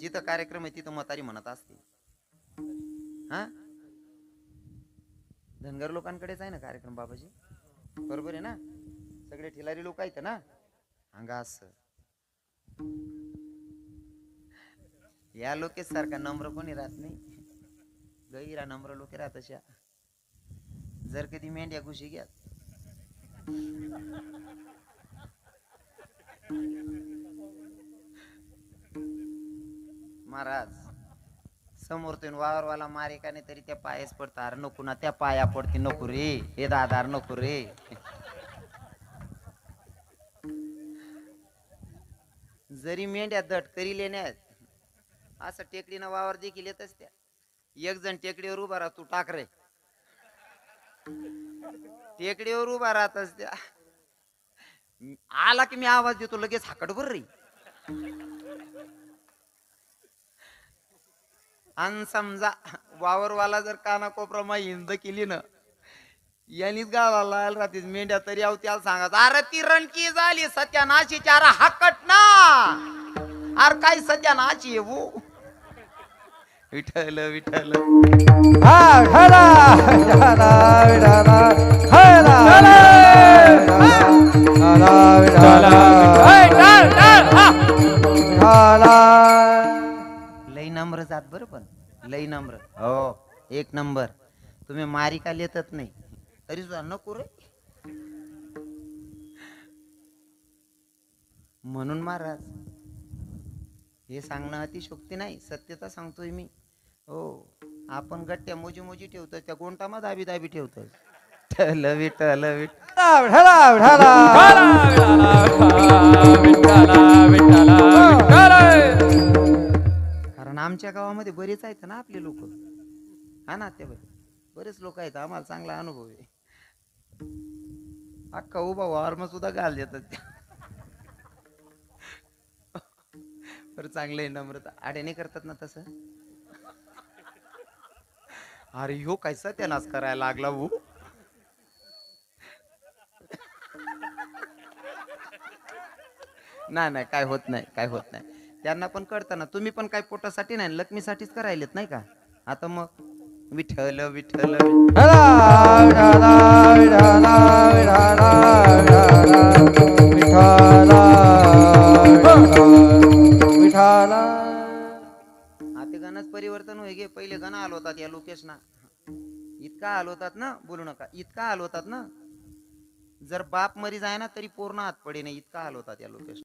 जिथं कार्यक्रम आहे तिथं म्हातारी म्हणत असते हा? धनगर लोकांकडेच आहे ना कार्यक्रम बाबाजी? बरोबर आहे ना? सगळे ठिलारी लोक आहेत ना? हंगा असं. या लोकेश सारखा नम्र कोणी राहत नाही. गैरा नम्र लोक राहत अशा. जर कधी मेंढ्या घुशी घ्या महाराज समोर तुम्ही वावरवाला मारे का नाही तरी त्या पायच पडता. अरे नको ना त्या पाया पडते नको रे. हे दादा नको रे. जरी मेंढ्या दट करी लेण्यात असं टेकडीनं वावर देखील येतच त्या. एक जण टेकडीवर उभा राहा तू टाक रे. टेकडीवर उभा राहतच त्या. आला की मी आवाज देतो लगेच हाकड बर रे. आणि समजा वावरवाला जर कानाकोपरा हिंद केली ना यांनीच गावाला लाल राहतील मेंढ्या तरी आहो त्याला सांगा अरे ती रणकी झाली सत्यानाशी चार हाकट ना. अरे काय सत्यानाशी आहे वो? विठ्ठल विठ्ठल. हा नम्र जात बरं पण लई नम्र हो एक नंबर तुम्ही मारिका लेतच नाही तरी सुद्धा नको रे म्हणून महाराज हे सांगणं अतिशोक्ती नाही सत्यता सांगतोय मी हो आपण गट्ट्या मोजी मोजी ठेवतो त्या गोंटामा दाबी दाबी ठेवतो ठल विठल विठ ढाला ढाला कारण आमच्या गावामध्ये बरेच आहेत ना आपले लोक. हा ना ते बरेच लोक आहेत आम्हाला चांगला अनुभव आहे. अख्खा उभा वार्म सुद्धा घाल देतात. बरं चांगलं आहे नम्रता. आड्याने करतात ना तसं? अरे हो काय सत्यानाश करायला लागला भाऊ नाही नाही काय होत नाही काय होत नाही. त्यांना पण कळतं ना तुम्ही पण काय पोटासाठी नाही लक्ष्मीसाठीच करायलेत नाही का? आता मग विठ्ठल विठ्ठल विठाला आता परिवर्तन होय गे. पहिले गाणं आलो होतात या लोकेश ना इतका हाल होतात ना बोलू नका. इतका हाल होतात ना. जर बाप मरी जाय ना तरी पूर्ण हात पडे नाही इतका हाल होतात या लोकेश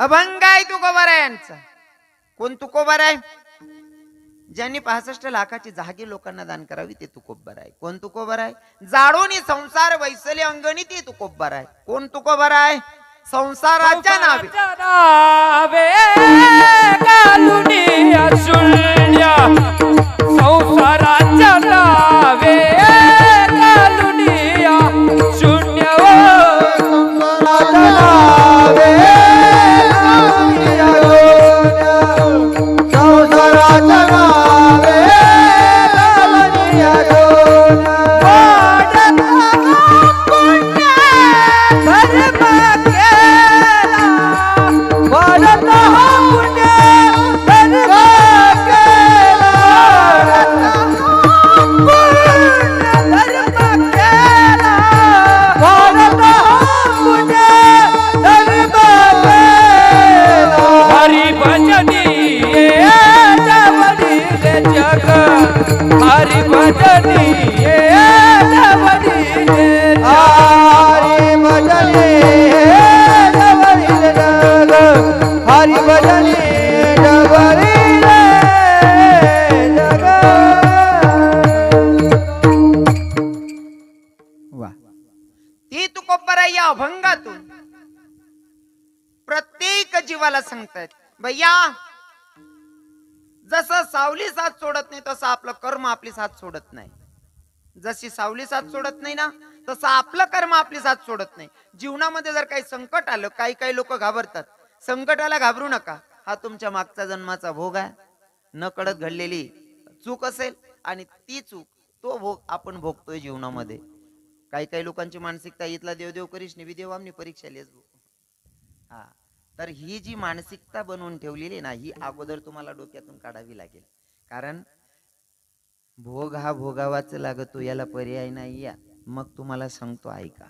अभंग आहे तुकोबर यांचा. कोण तुकोबार आहे? ज्यांनी पासष्ट लाखाची जागी लोकांना दान करावी ते तुकोबर आहे. कोण तुकोबर आहे? जाडोनी संसार वैसले अंगणी ते तुकोबर आहे. कोण तुकोबर आहे? संसाराच्या नावे. संसाराच्या नावे. आपली साथ सोडत नाही. जशी सावली साथ सोडत नाही ना तसं आपलं कर्म आपली साथ सोडत नाही. जीवनामध्ये जर काही संकट आलं काही काही लोक घाबरतात. संकटाला घाबरू नका. हा तुमच्या मागचा जन्माचा भोग आहे. न कळत घडलेली चूक असेल आणि ती चूक तो भोग आपण भोगतोय जीवनामध्ये. काही काही लोकांची मानसिकता इथला देव देव करीश नाही देव परीक्षा लेस हा. तर ही जी मानसिकता बनवून ठेवलेली ना ही अगोदर तुम्हाला डोक्यातून काढावी लागेल. कारण भोग हा भोगावाच लागतो याला पर्याय नाही या मग तुम्हाला सांगतो ऐका.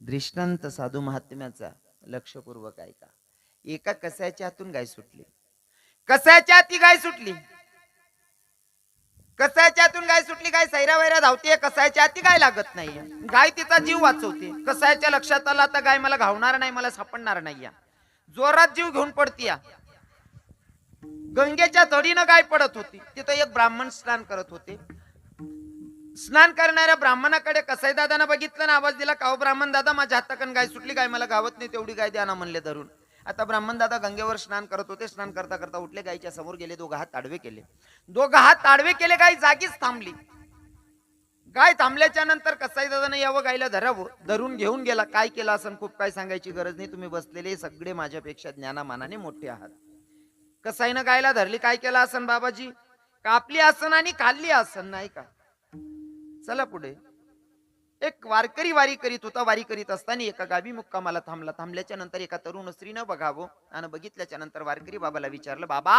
दृष्टांत साधू महात्म्याचा लक्षपूर्वक ऐका. एका कसाच्या हातून गाय सुटली. कसाच्या हाती गाय सुटली? कसाच्या हातून गाय सुटली गाय सैरा वैरा धावते कसायच्या हाती गाय लागत नाही गाय तिचा जीव वाचवते. कसायच्या लक्षात आला आता गाय मला घावणार नाही मला सापडणार नाही या. जोरात जीव घेऊन पडती गंगेच्या तडीनं गाय पडत होती. तिथं एक ब्राह्मण स्नान करत होते. स्नान करणाऱ्या ब्राह्मणाकडे कसाई दादानं बघितलं ना आवाज दिला काव ब्राह्मण दादा माझ्या हाताकडून गाय सुटली गाय मला गावत नाही तेवढी गाय द्या ना म्हणले धरून. आता ब्राह्मण दादा गंगेवर स्नान करत होते. स्नान करता करता उठले गायच्या समोर गेले दोघं हात ताडवे केले. दोघं हात ताडवे केले गाय जागीच थांबली. गाय थांबल्याच्या नंतर कसाई दादानं यावं गायला धरावं धरून घेऊन गेला. काय केलं असं खूप काय सांगायची गरज नाही तुम्ही बसलेले सगळे माझ्यापेक्षा ज्ञानामानाने मोठे आहात. कसाईनं गायला धरली काय केलं असन बाबाजी? कापली आसन आणि खाल्ली आसन नाही का? चला पुढे. एक वारकरी वारी करीत होता वारी करीत असताना एका गावी मुक्कामाला थांबला. थांबल्याच्या नंतर एका तरुण स्त्रीनं बघावं आणि बघितल्याच्या नंतर वारकरी बाबाला विचारलं बाबा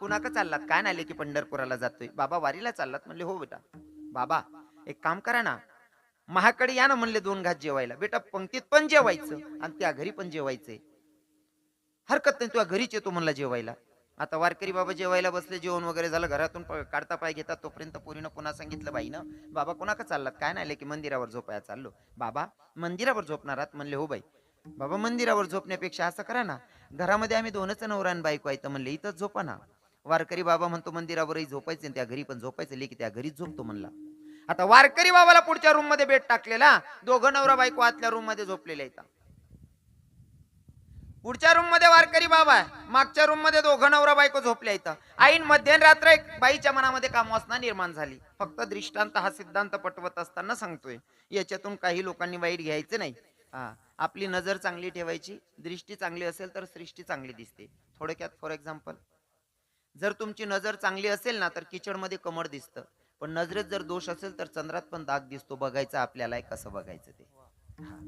कुणाक चाललात? काय नाही की पंढरपुराला जातोय? बाबा वारीला चाललात म्हणले हो बेटा. बाबा एक काम करा ना महाकडे या ना म्हणले दोन घात जेवायला. बेटा पंक्तीत पण जेवायचं आणि त्या घरी पण जेवायचंय. हरकत नाही तुझ्या घरीच येतो म्हणला जेवायला. आता वारकरी बाबा जेवायला बसले जेवण वगैरे झालं घरातून प- काढता पाय घेतात तोपर्यंत पोरीनं पुन्हा सांगितलं बाईनं बाबा कोणाका चाललात? काय नाही की मंदिरावर झोपाया चाललो. बाबा मंदिरावर झोपणारात म्हणले हो बाई. बाबा मंदिरावर झोपण्यापेक्षा असं करा ना घरामध्ये आम्ही दोनच नवरा आणि बायको तर म्हणले इथंच झोपा ना. वारकरी बाबा म्हणतो मंदिरावरही झोपायचं त्या घरी पण झोपायचं लेकी त्या घरीच झोपतो म्हणला. आता वारकरी बाबाला पुढच्या रूममध्ये बेड टाकलेला दोघं नवरा बायको आतल्या रूममध्ये झोपलेले आहेत. पुढच्या रूममध्ये वारकरी बाबा आहे. मागच्या रूममध्ये दोघं नवरा बायको झोपल्या इथं. आईन मध्यरात्र एक बाईच्या मनामध्ये कामवासना निर्माण झाली. फक्त दृष्टांत हा सिद्धांत पटवत असताना सांगतोय. याच्यातून काही लोकांनी वाईट घ्यायचं नाही. हा आपली नजर चांगली ठेवायची. दृष्टी चांगली असेल तर सृष्टी चांगली दिसते. थोडक्यात फॉर एक्झाम्पल जर तुमची नजर चांगली असेल ना तर किचडमध्ये कमळ दिसतं. पण नजरेत जर दोष असेल तर चंद्रात पण दाग दिसतो. बघायचं आपल्याला कसं बघायचं ते. हा.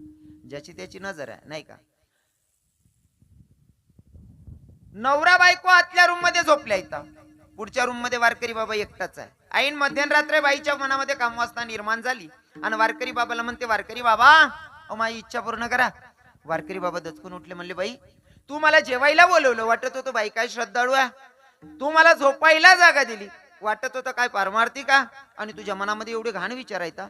ज्याची त्याची नजर आहे नाही का? नवरा बायको आतल्या रूममध्ये झोपल्या इथं. पुढच्या रूममध्ये वारकरी बाबा एकटाच आहे. ऐन मध्यरात्री बाईच्या मनामध्ये कामवासना निर्माण झाली. आणि वारकरी बाबाला म्हणते वारकरी बाबा अ माझी इच्छा पूर्ण करा. वारकरी बाबा दचकून उठले म्हणले बाई तू मला जेवायला बोलवलं. वाटत होतं बाई काय श्रद्धाळू आहे. तू मला झोपायला जागा दिली. वाटत होतं काय पारमार्थी का आणि तुझ्या मनामध्ये एवढे घाण विचारायचा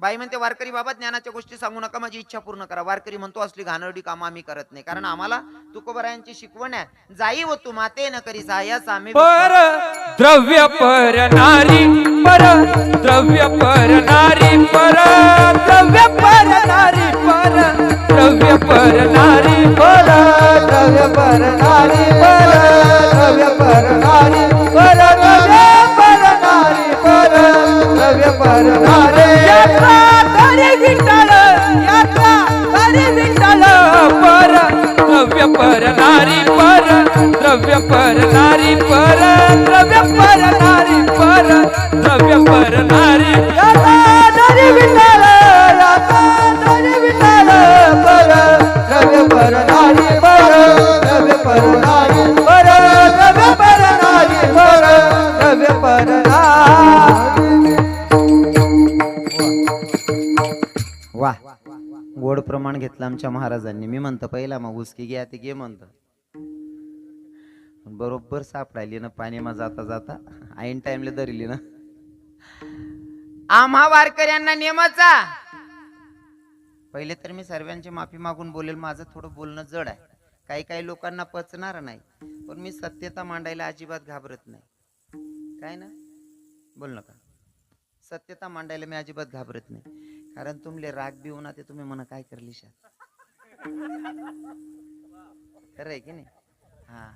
बाई म्हणते वारकरी बाबा ज्ञानाच्या गोष्टी सांगू नका माझी इच्छा पूर्ण करा. वारकरी म्हणतो असली घाणरडी कामं आम्ही करत नाही. कारण आम्हाला तुकोबरायांची शिकवण आहे. जाई व तू माते न करी सायास आम्ही पर द्रव्य पर नारी पर द्रव्य पर नारी पर द्रव्य पर नारी पर द्रव्य पर नारी पर द्रव्य पर नारी पर द्रव्य पर नारी पर द्रव्य पर नारी पर द्रव्य पर नारी. पर नारी पर द्रव्य पर नारी पर द्रव्य पर नारी पर द्रव्य पर नारी घेतलं आमच्या महाराजांनी. मी म्हणतो पहिला मग उसकी घ्या ते घे म्हणतो. बरोबर सापडायली ना पाण्यामा जाता जाता. ऐन टाइमला धरली ना. आम्हा वारकऱ्यांना नियमाचा पहिले तर मी सर्वांची माफी मागून बोलेल माझं थोडं बोलणं जड आहे. काही काही लोकांना पचणार नाही. पण मी सत्यता मांडायला अजिबात घाबरत नाही. काय ना? बोल नका सत्यता मांडायला मी अजिबात घाबरत नाही. कारण तुमले राग बी होणार ते तुम्ही म्हणा काय करली शा खरं आहे की नाही? हा.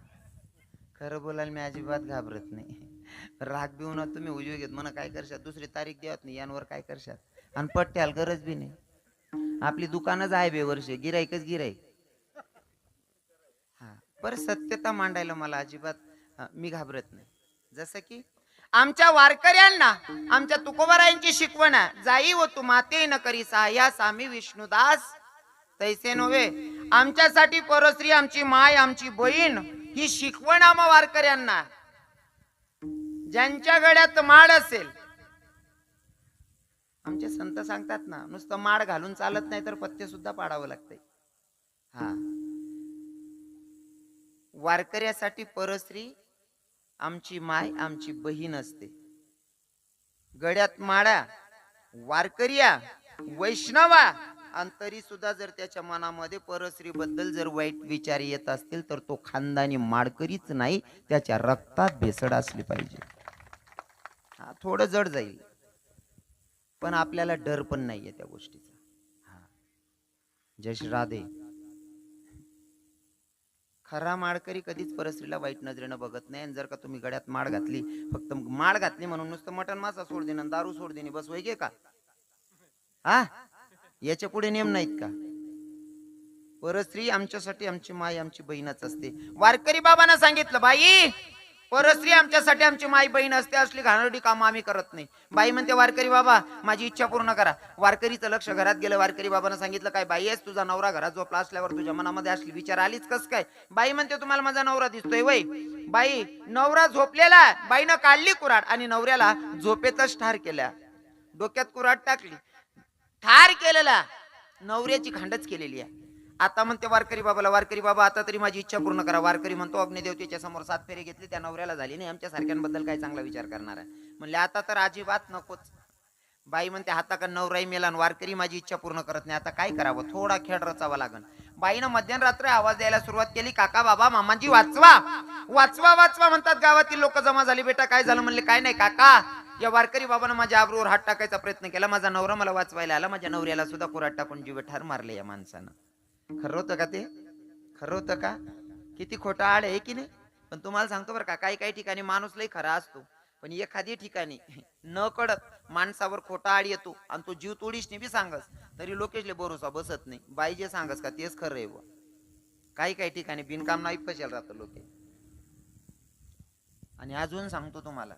खरं बोलायला मी अजिबात घाबरत नाही. राग बी होणार तुम्ही उजवे घेत म्हणा काय करशात? दुसरी तारीख देवत नाही यांवर काय करशात? आणि पट्ट्याल गरज बी नाही. आपली दुकानच आहे बेवर्ष गिराईकच गिराईक हा. पर सत्यता मांडायला मला अजिबात मी घाबरत नाही. जसं की आमच्या वारकऱ्यांना आमच्या तुकोबारायांची शिकवण आहे. जाई व तू माते न करी साया सामी विष्णुदास. तैसे नव्हे. आमच्यासाठी परस्त्री आमची माय आमची बहीण ही शिकवण आम्हा वारकऱ्यांना ज्यांच्या गड्यात माड असेल आमचे संत सांगतात ना नुसतं माड घालून चालत नाही तर पत्ते सुद्धा पाडावं लागतंय. हा. वारकऱ्यासाठी परस्त्री आमची माय आमची बहीण असते. गड्यात माडा वारकरिया वैष्णवा आणि तरी सुद्धा जर त्याच्या मनामध्ये परश्री बद्दल जर वाईट विचार येत असतील तर तो खानदानी माडकरीच नाही त्याच्या रक्तात भेसड असली पाहिजे. हा थोडं जड जाईल. पण आपल्याला डर पण नाहीये त्या गोष्टीचा. हा. जय श्री राधे. खरा माडकरी कधीच परस्त्रीला वाईट नजरेनं बघत नाही. आणि जर का तुम्ही गड्यात माळ घातली फक्त माळ घातली म्हणून नुसतं मटण मासा सोड देणं दारू सोड देणे बस वैगे का हा? याच्यापुढे नियम नाहीत का? परस्त्री आमच्यासाठी आमची माय आमची बहीणच असते. वारकरी बाबांना सांगितलं बाई! परस्त्री आमच्यासाठी आमची माई बहीण असते असली घाणरडी कामं आम्ही करत नाही. बाई म्हणते वारकरी बाबा माझी इच्छा पूर्ण करा. वारकरीचं लक्ष घरात गेलं वारकरी बाबांना सांगितलं काय बाई आहेस तुझा नवरा घरात झोपला असल्यावर तुझ्या मनामध्ये असली विचार आलीच कस काय? बाई म्हणते तुम्हाला माझा नवरा दिसतोय वय. बाई नवरा झोपलेला बाईनं काढली कुराड आणि नवऱ्याला झोपेतच ठार केल्या. डोक्यात कुराड टाकली. ठार केलेला. नवऱ्याची खांडच केलेली आहे. आता म्हणते वारकरी बाबाला वारकरी बाबा आता तरी माझी इच्छा पूर्ण करा. वारकरी म्हणतो अग्निदेवतेच्या समोर सात फेरे घेतली त्या नवऱ्याला झाली नाही. आमच्या सारख्यांबद्दल काय चांगला विचार करणार आहे? म्हणले आता तर अजिबात नकोच. बाई म्हणते हाता का नवराई मेला वारकरी माझी इच्छा पूर्ण करत नाही. आता काय करावं? थोडा खेळ रचावा लागन. बाईनं मध्यरात्री आवाज द्यायला सुरुवात केली काका बाबा मामाजी वाचवा. वाचवा वाचवा म्हणतात गावातील लोक जमा झाली बेटा काय झालं? म्हणले काय नाही काका. या वारकरी बाबानं माझ्या आबरूवर हात टाकायचा प्रयत्न केला. माझा नवरा मला वाचवायला आला. माझ्या नवऱ्याला सुद्धा कुराट टाकून जीवे ठार मारले या माणसानं. खरं होतं का ते? खरं होतं का? किती खोटा आड आहे की नाही? पण तुम्हाला सांगतो बरं का काही काही ठिकाणी माणूस लई खरा असतो. पण एखादी ठिकाणी न कळत माणसावर खोटा आड येतो आणि तो जीव तोडीशने बी सांगस तरी लोकेशले भरोसा बसत नाही. बाई जे सांगस का तेच खरं आहे बुवा. काही काही ठिकाणी बिनकाम नाही फसेल राहतं लोके. आणि अजून सांगतो तुम्हाला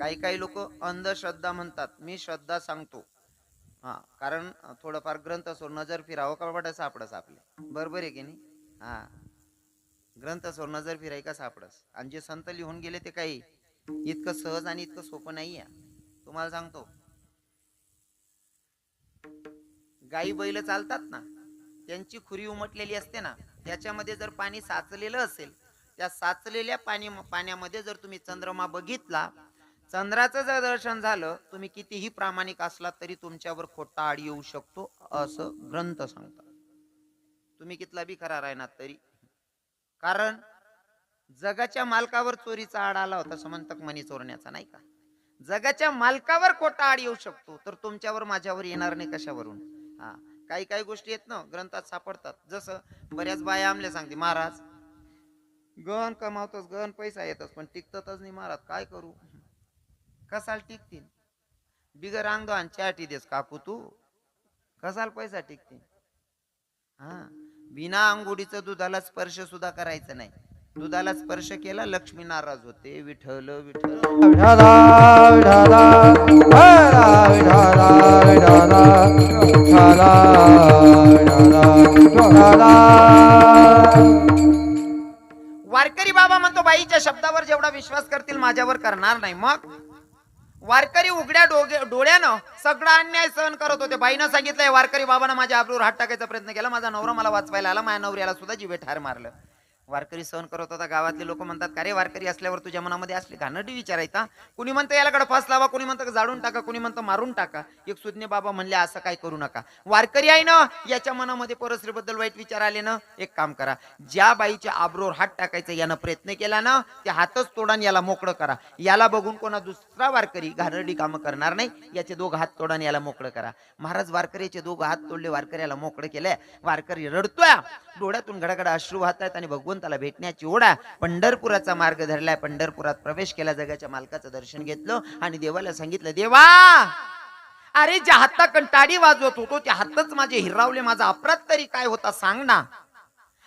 काही काही लोक अंधश्रद्धा म्हणतात. मी श्रद्धा सांगतो. हा कारण थोडंफार ग्रंथ सोड नजर फिरावं का सापडस आपले. बरोबर आहे की नाही? हा. ग्रंथ सोड नजर फिराय का सापडस? आणि जे संत लिहून गेले ते काही इतकं सहज आणि इतकं सोपं नाही आहे. तुम्हाला सांगतो. गाई बैल चालतात ना त्यांची खुरी उमटलेली असते ना त्याच्यामध्ये जर पाणी साचलेलं असेल त्या साचलेल्या पाणी पाण्यामध्ये जर तुम्ही चंद्रमा बघितला चंद्राचं जर दर्शन झालं तुम्ही कितीही प्रामाणिक असलात तरी तुमच्यावर खोटा आड येऊ शकतो असं ग्रंथ सांगतात. तुम्ही कितला बी खरा राहणार तरी. कारण जगाच्या मालकावर चोरीचा आड आला होता समंतक मनी चोरण्याचा नाही का? जगाच्या मालकावर खोटा आड येऊ शकतो तर तुमच्यावर माझ्यावर येणार नाही कशावरून? हा काही काही गोष्टी आहेत ना ग्रंथात सापडतात. जसं बऱ्याच बाया आमल्या सांगते महाराज गहन कमावतोस गहन पैसा येतच पण टिकतच नाही महाराज काय करू? कसाल टिकतील बिगर अंगदो आणि चाटी देस काकू तू कसाल पैसा टिकतील हा बिना अंगुडीचं दुधाला स्पर्श सुद्धा करायचं नाही दुधाला स्पर्श केला लक्ष्मी नाराज होते विठ्ठल विठ्ठल विठाला विठाला हरा विठाला विठाला विठाला विठाला विठाला वारकरी बाबा म्हणतो बाईच्या शब्दावर जेवढा विश्वास करतील माझ्यावर करणार नाही मग वारकरी उघड्या डोगे डोळ्यानं सगळा अन्याय सहन करत होते. बाईनं सांगितलंय वारकरी बाबानं माझ्या आबरूवर हात टाकायचा प्रयत्न केला. माझा नवरा मला वाचवायला आला. माझ्या नवऱ्याला सुद्धा जीवे ठार मारलं. वारकरी सहन करत होता. गावातले लोक म्हणतात का रे वारकरी असल्यावर तुझ्या मनामध्ये असली घाणटी विचारायचा कुणी म्हणतं याला फास लावा कुणी म्हणतं जाडून टाका कुणी म्हणतं मारून टाका. एक सुज्ञ बाबा म्हणले असं काय करू नका. वारकरी आहे ना याच्या मनामध्ये परसरीबद्दल वाईट विचार आले ना एक काम करा. ज्या बाईच्या आबरोवर हात टाकायचा यानं प्रयत्न केला ना ते हातच तोडान याला मोकळं करा. याला बघून कोणा दुसरा वारकरी घाणरडी कामं करणार नाही याचे दोघं हात तोडान याला मोकळं करा. महाराज वारकरीचे दोघं हात तोडले वारकऱ्याला मोकळं केलंय. वारकरी रडतोय. डोळ्यातून घडाघडा अश्रू वाहत आहेत आणि भगवंताला भेटण्याची ओढा. पंढरपुराचा मार्ग धरलाय. पंढरपुरात प्रवेश केला जगाच्या मालकाचं दर्शन घेतलं आणि देवाला सांगितलं देवा अरे ज्या हाता कंटाळी वाजवत होतो त्या हातच माझे हिरावले. माझा अपराध तरी काय होता? सांग ना.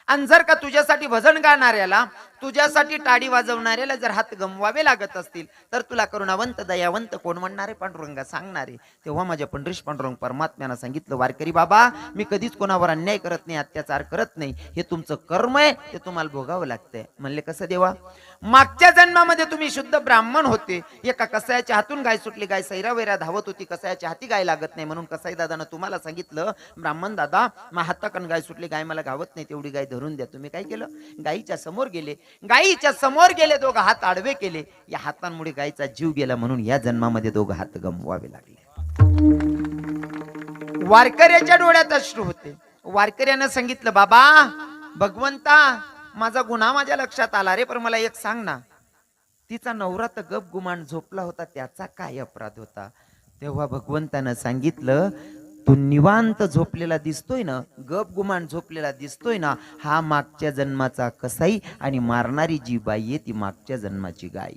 आणि जर का तुझ्यासाठी भजन गाणाऱ्याला तुझ्यासाठी टाळी वाजवणाऱ्याला जर हात गमवावे लागत असतील तर तुला करुणावंत दयावंत कोण म्हणणारे? पांडुरंगा सांगणारे. तेव्हा माझ्या पंढरीश पांडुरंग परमात्म्यानं सांगितलं वारकरी बाबा मी कधीच कोणावर अन्याय करत नाही अत्याचार करत नाही. हे तुमचं कर्म आहे ते तुम्हाला भोगावं लागतंय. म्हणले कसं देवा? मागच्या जन्मामध्ये तुम्ही शुद्ध ब्राह्मण होते. एका कसायाच्या हातून गाय सुटली गाय सैरा वैरा धावत होती. कसायाच्या हाती गाय लागत नाही म्हणून कसाई दादानं तुम्हाला सांगितलं ब्राह्मण दादा मग हाताकन गाय सुटली गाय मला गावत नाही तेवढी गाय धरून द्या. तुम्ही काय केलं? गायीच्या समोर गेले. गायीच्या समोर गेले दोघं हात आडवे केले. या हातांमुळे गायीचा जीव गेला म्हणून या जन्मामध्ये दोघं हात गमवावे लागले. वारकऱ्याच्या डोळ्यात अश्रू होते. वारकऱ्यानं सांगितलं बाबा भगवंता माझा गुन्हा माझ्या लक्षात आला रे पण मला एक सांग ना. तिचा नवरा तर गप गुमान झोपला होता त्याचा काय अपराध होता? तेव्हा भगवंतानं सांगितलं तू निवांत झोपलेला दिसतोय ना गप गुमान झोपलेला दिसतोय ना हा मागच्या जन्माचा कसाई आणि मारणारी जी बाई आहे ती मागच्या जन्माची गाय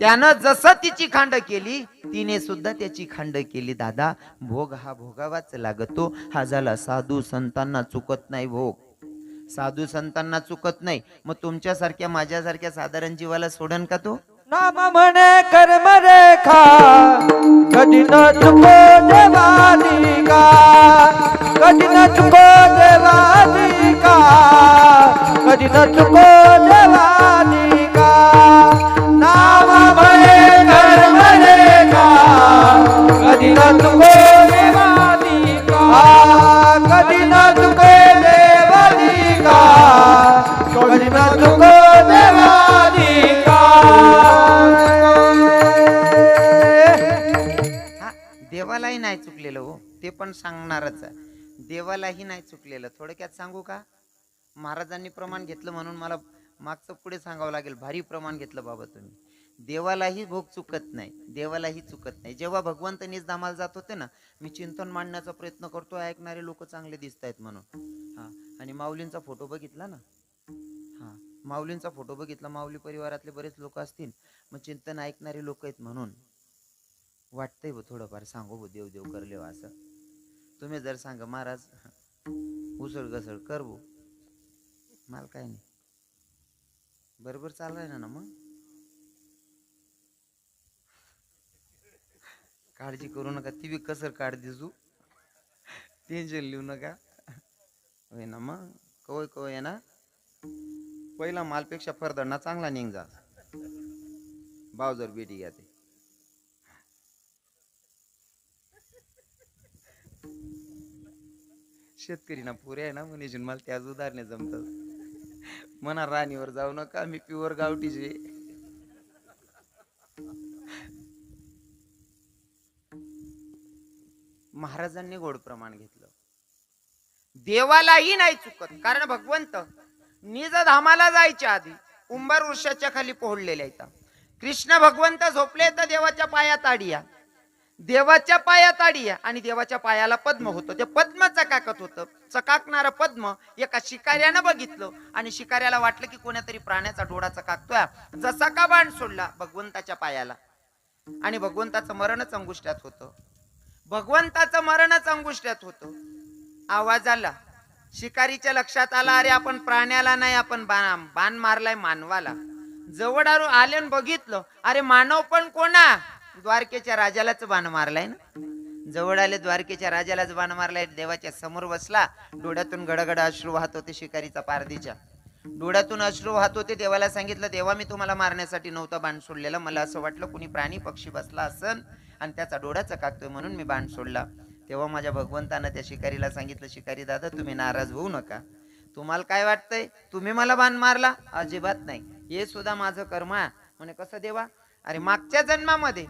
त्यानं जसं तिची खांड केली तिने सुद्धा त्याची खांड केली. दादा भोग हा भोगावाच लागतो. हा झाला साधू संतांना चुकत नाही भोग. साधू संतांना चुकत नाही. मग तुमच्यासारख्या माझ्यासारख्या साधारण जीवाला सोडन का तो? नाम म्हणे कर्म रेखा. कधी न चुको देवाली का कधी न चुको देवाली का कधी न चुको देवाली का नाम म्हणे कर्म रेखा. कधी न चुको पण सांगणारच देवालाही नाही चुकलेलं. थोडक्यात सांगू का? महाराजांनी प्रमाण घेतलं म्हणून मला मागचं पुढे सांगावं लागेल. भारी प्रमाण घेतलं बाबा तुम्ही. देवालाही भोग चुकत नाही. देवालाही चुकत नाही. जेव्हा भगवंत निजधामाला जात होते ना मी चिंतन मांडण्याचा प्रयत्न करतो. ऐकणारे लोक चांगले दिसत आहेत म्हणून. हा. आणि माऊलींचा फोटो बघितला ना? हा. माऊलींचा फोटो बघितला. माऊली परिवारातले बरेच लोक असतील. मग चिंतन ऐकणारे लोक आहेत म्हणून. वाटतंय थोडंफार. सांगू देव देव करले असं. तुम्ही जर सांग महाराज उसळ घसळ कर बो. मला काय नाही. बरोबर चाललाय ना ना मग? काळजी करू नका ती बी कसर काढ दिसू टेन्शन लिहू नका. होय ना मग? कवय कवय ना? पहिला मालपेक्षा फरदडना चांगला निघ जा. भाव जर बेटी घ्या ते. शेतकरी ना पुरे आहे ना म्हणून मला त्याच उदाहरणे जमतात. म्हणा राणीवर जाऊ नका मी प्युअर गावठीचे महाराजांनी गोड प्रमाण घेतलं. देवालाही नाही चुकत कारण भगवंत निज धामाला जायच्या आधी उंबर वृक्षाच्या खाली पोहडलेल्या आहेत कृष्ण भगवंत झोपले तर देवाच्या पायात आडिया. देवाच्या पायात आडिया आणि देवाच्या पायाला पद्म होतं. ते पद्म चकाकत होतं. चकाकणारं पद्म एका शिकाऱ्यानं बघितलं आणि शिकाऱ्याला वाटलं की कोण्यातरी प्राण्याचा डोळा चकाकतोय. जसा का बाण सोडला भगवंताच्या पायाला. आणि भगवंताचं मरणच अंगुष्ट्यात होतं. भगवंताचं मरणच अंगुष्ट्यात होतं. आवाज आला. शिकारीच्या लक्षात आला अरे आपण प्राण्याला नाही आपण बाण बाण मारलाय मानवाला. जवळ आलो आले बघितलं अरे मानव पण कोणा? द्वारकेच्या राजालाच बाण मारलाय ना? जवळ आले द्वारकेच्या राजालाच बाण मारलाय. देवाच्या समोर बसला. डोळ्यातून गडगड अश्रू वाहत होते शिकारीचा पारदीच्या डोळ्यातून अश्रू वाहत होते. देवाला सांगितलं देवा मी तुम्हाला मारण्यासाठी नव्हता बाण सोडलेला. मला असं वाटलं कुणी प्राणी पक्षी बसला असन आणि त्याचा डोळा चकाकतोय म्हणून मी बाण सोडला. तेव्हा माझ्या भगवंतानं त्या शिकारीला सांगितलं शिकारी दादा तुम्ही नाराज होऊ नका. तुम्हाला काय वाटतंय? तुम्ही मला बाण मारला? अजिबात नाही. हे सुद्धा माझं कर्म आहे. म्हणे कसं देवा? अरे मागच्या जन्मामध्ये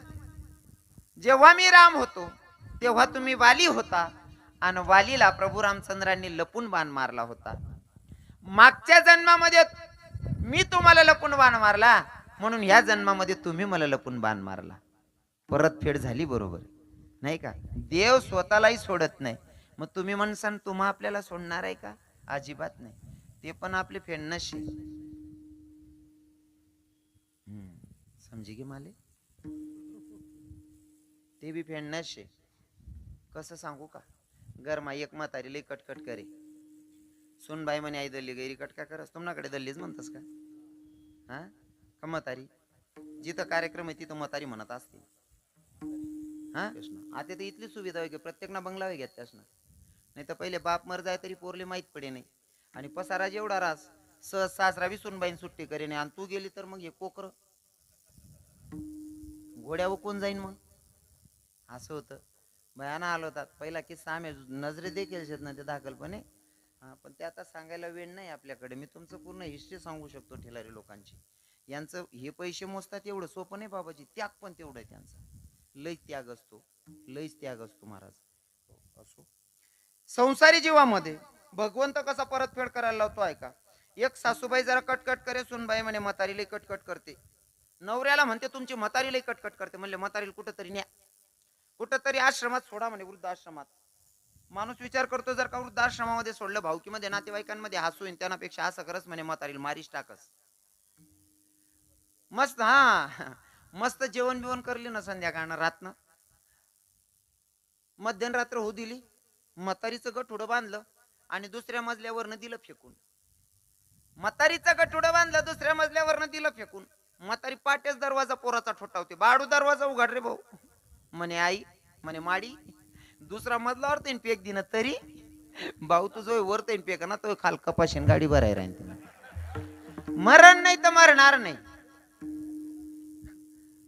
जेव्हा मी राम होतो तेव्हा तुम्ही वाली होता आणि वालीला प्रभू रामचंद्रांनी लपून बाण मारला होता. मागच्या जन्मामध्ये मी तुम्हाला लपून बाण मारला म्हणून ह्या जन्मामध्ये तुम्ही मला लपून बाण मारला. परतफेड झाली बरोबर. नाही का? देव स्वतःलाही सोडत नाही. मग तुम्ही म्हणसान तुम्हा आपल्याला सोडणार आहे का? अजिबात नाही. ते पण आपले फेडणशी समजी गे माले? ते बी फेडणं शे कसं सांगू का? गरमा एक म्हातारी लई कटकट करे. सुनबाई म्हणे आई दल्ली गैरी कटका करस. तुम्हाकडे दल्लीच म्हणतस का? हा? का म्हातारी? जिथं कार्यक्रम आहे तिथं म्हातारी म्हणत असते. हा? आता तर इथली सुविधा आहे की प्रत्येकना बंगला आहे घेत ना नाही तर पहिले बाप मर जाय तरी पोरले माहीत पडे नाही. आणि पसारा जेवढा रास सहज सासरा बी सुनबाईन सुट्टी करेन आणि तू गेली तर मग हे कोकर. घोड्या कोण जाईन मग. असं होतं. भयाना आलो होतात पहिला किस्सा आम्ही नजरे देखील शेत ना ते दाखलपणे. हा पण ते आता सांगायला वेळ नाही आपल्याकडे. मी तुमचं पूर्ण हिस्ट्री सांगू शकतो ठेलारी लोकांची. यांचं हे पैसे मोजतात एवढं सोपं नाही बाबाजी. त्याग पण तेवढं आहे त्यांचा. लय त्याग असतो. लयच त्याग असतो महाराज. असो. संसारी जीवामध्ये भगवंत कसा परतफेड करायला लावतो आहे का? एक सासूबाई जरा कटकट करे सुनबाई म्हणे म्हातारी लई कटकट करते. नवऱ्याला म्हणते तुमची म्हातारी लई कटकट करते. म्हणले म्हातारीला कुठंतरी न्या. कुठंतरी आश्रमात सोडा म्हणे वृद्धाश्रमात. माणूस विचार करतो जर का वृद्धाश्रमामध्ये सोडलं भाऊकीमध्ये नातेवाईकांमध्ये हसू येईन त्यांनापेक्षा असं करच म्हणे म्हातारीला मारीच टाकस. मस्त हा मस्त जेवण बिवण करली ना संध्याकाळनं रातनं. मध्यरात्र होऊ दिली म्हातारीचं गठुडं बांधलं आणि दुसऱ्या मजल्यावरनं दिलं फेकून. म्हातारीचं गठुडं बांधलं दुसऱ्या मजल्यावरनं दिलं फेकून. म्हातारी पाटेच दरवाजा पोराचा ठोठावते बाडू दरवाजा उघड रे भाऊ. म्हणे आई म्हणे माडी दुसरा मजलावर तेन पेक दिन तरी भाऊ तुझं वर तेन पेक ना तो खाल कपाशीन गाडी भराय राहीन मरण नाही तर मरणार नाही.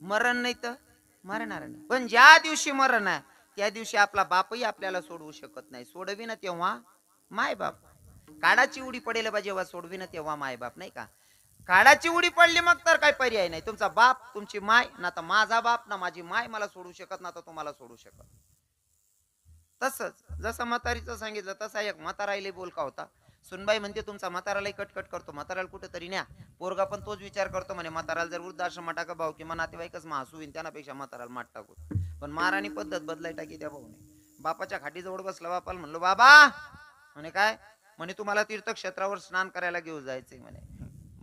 मरण नाही तर मरणार नाही. पण ज्या दिवशी मरण आहे त्या दिवशी आपला बापही आपल्याला सोडवू शकत नाही. सोडवी ना तेव्हा माय बाप काडाची उडी पडेल बा जेव्हा सोडवी ना तेव्हा माय बाप नाही का? काडाची उडी पडली मग तर काही पर्याय नाही. तुमचा बाप तुमची माय ना तर माझा बाप ना माझी माय मला सोडू शकत ना तर तुम्हाला सोडू शकत. तसंच जसं म्हातारीचं सांगितलं तसा एक म्हाताराईला बोलका होता. सुनबाई म्हणते तुमचा म्हाताराला कटकट करतो म्हाताराला कुठेतरी न्या. पोरगा पण तोच विचार करतो म्हणे म्हाताराला जर वृद्धाश्रम टाका भाऊ किंवा नातेवाईकच मग हसू होईन त्यापेक्षा म्हाताराला माठ टाकू. पण मारानी पद्धत बदलाय टाकी त्या भाऊने. बापाच्या खाटीजवळ बसला बापाला म्हणलो बाबा! म्हणे काय? म्हणे तुम्हाला तीर्थक्षेत्रावर स्नान करायला घेऊन जायचंय म्हणे.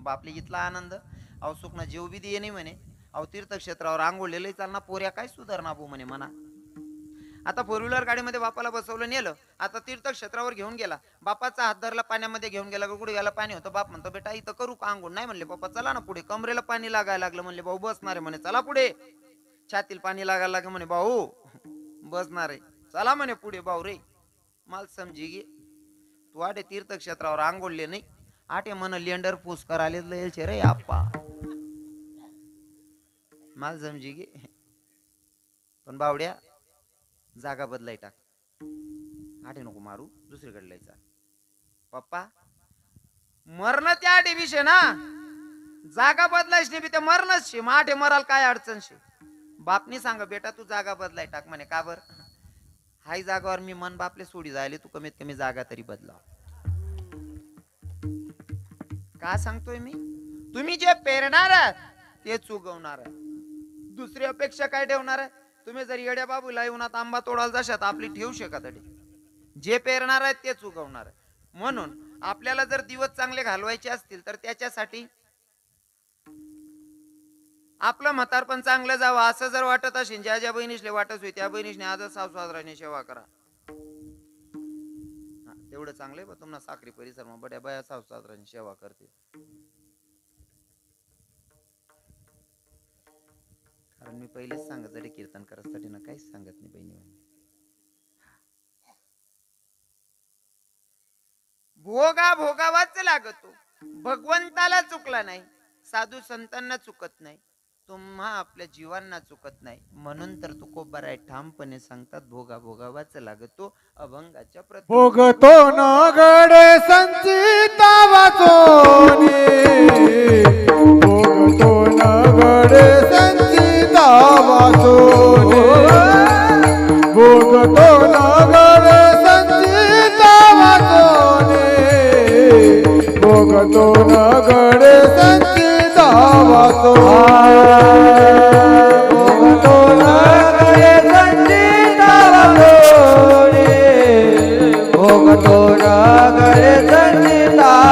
बापले इथला आनंद. अहो सुखना जीव बी दे नाही म्हणे. अहो तीर्थक्षेत्रावर आंघोळलेलं चालना पोऱ्या काय सुधारणा भाऊ म्हणे म्हणा आता फोर व्हीलर गाडीमध्ये बापाला बसवलं नेलं. आता तीर्थक्षेत्रावर घेऊन गेला. बापाचा हात धरला पाण्यामध्ये घेऊन गेला का कुठे गेला पाणी होतं? बाप म्हणतो बेटा इथं करू का आंघोळ? नाही म्हणले बापा चला ना पुढे. कमरेला पाणी लागायला लागलं म्हणले भाऊ बसणार आहे म्हणे चला पुढे. छातील पाणी लागायला लागलं म्हणे भाऊ बसणार आहे. चला म्हणे पुढे भाऊ रे. माल समजी गे तू आडे तीर्थक्षेत्रावर आंघोळले नाही. आटे मन लेंडर पूस करायला लयचे रे आप्पा. माल समजी गे. पण बावड्या जागा बदलाय टाक. आठे नको मारू दुसरीकडे लायचा पप्पा मरण त्या आठे विषय ना. जागा बदलायच नाही बी ते मरणच शे. माठे आठे मराल काय अडचण शे? बापनी सांग बेटा तू जागा बदलाय टाक म्हणे. का बर? हाय जागावर मी मन बापले सोडी जायले तू कमीत कमी जागा तरी बदलाव. का सांगतोय मी? तुम्ही जे पेरणार ते चुगवणार दुसरी अपेक्षा काय ठेवणार आहे? तुम्ही जर येड्या बाबूला येऊनात आंबा तोडायला जाशात आपली ठेवू शकत जे पेरणार आहेत ते चुकवणार आहे. म्हणून आपल्याला जर दिवस चांगले घालवायचे असतील तर त्याच्यासाठी आपलं म्हातारपण चांगलं जावं असं जर वाटत असेल ज्या ज्या बहिणीसले वाटत होईल त्या बहिणीसने आजच साजराने सेवा करा. एवढं चांगलं आहे तुम्हाला साखरी परिसर मग बड्या बाया सावसात्रांची सेवा करते. कारण मी पहिलेच सांगत जरी कीर्तन करण्यासाठी ना काहीच सांगत नाही बहिणी भोगा भोगावाच लागतो. भगवंताला चुकला नाही साधू संतांना चुकत नाही. तुम्हा आपल्या जीवांना चुकत नाही. म्हणून तर तुकोबाराय ठामपणे सांगतात भोगा भोगावाच लागतो अभंगाच्या प्रति भोगतो न गडे संचिता वाचोनी. भोगतो न गडे संचिता वाचोनी. भोगतो न गडे संचिता वाचोनी. भोगतो न गडे संचिता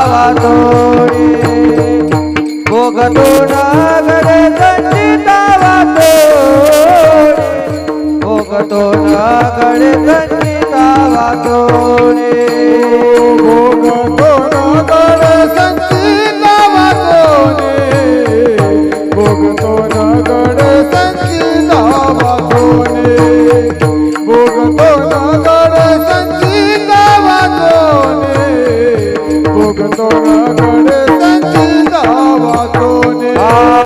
वाचोनी भोगतो न गडे संचिता वाचोनी